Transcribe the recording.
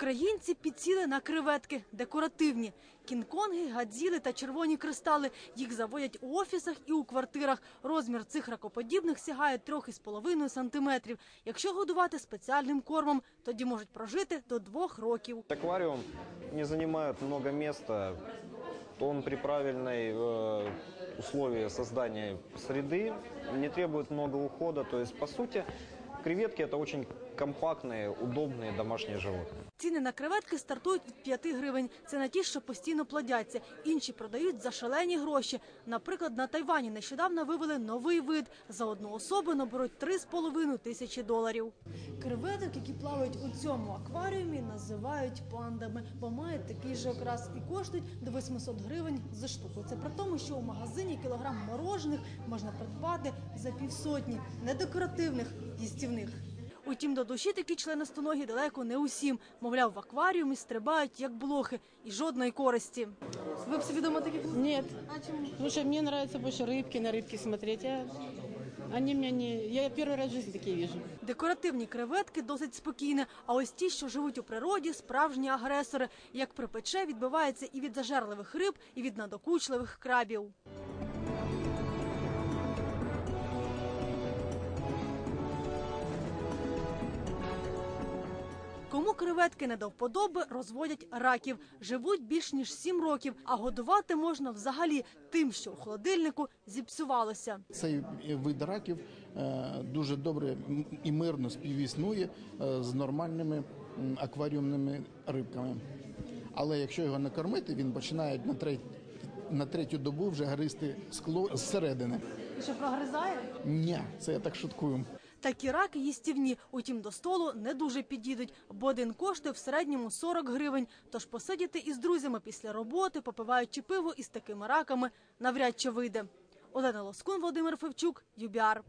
Українці підсіли на креветки декоративні. Кінг-конги, гадзіли та червоні кристали. Їх заводять у офісах і у квартирах. Розмір цих ракоподібних сягає 3,5 сантиметрів. Якщо годувати спеціальним кормом, тоді можуть прожити до двох років. Аквариум не занимает много места. Он при правильной э, условии создания не требует много ухода. То есть, по сути, креветки это очень компактные, удобные домашние животные. Ціни на креветки стартують від 5 гривень. Це на ті, що постійно плодяться. Інші продають за шалені гроші. Наприклад, на Тайвані нещодавно вивели новий вид. За одну особу наберуть 3,5 тисячі доларів. Креветок, які плавають у цьому акваріумі, називають пандами, бо мають такий же окрас і коштують до 800 гривень за штуку. Це при тому, що у магазині кілограм морожених можна придбати за півсотні недекоративних їстівних. Утім, до душі такі членистоногі далеко не усім. Мовляв, в акваріумі стрибають як блохи і жодної користі. Ви б собі дома таких Нет, А чому? потому что мне нравится больше рыбки, на рыбки смотреть. Я, они меня не... Я первый раз в жизни такие вижу. Декоративні креветки досить спокійні, а ось ті, що живуть у природі, справжні агресори. Як припече, відбивається і від зажерливих риб, і від надокучливих крабів. Кому креветки не до вподоби, розводять раків. Живуть більш ніж сім років, а годувати можна взагалі тим, що у холодильнику зіпсувалося. Цей вид раків е, дуже добре і мирно співіснує е, з нормальними акваріумними рибками. Але якщо його не кормити, він починає на третю, на третю добу вже гризти скло зсередини. І що прогризає? Ні, це я так шуткую. Такі раки їстівні, утім до столу не дуже підійдуть, бо один коштує в середньому 40 гривень. Тож посидіти із друзями після роботи, попиваючи пиво із такими раками, навряд чи вийде. Олена Лоскун, Володимир Февчук, Юбіар.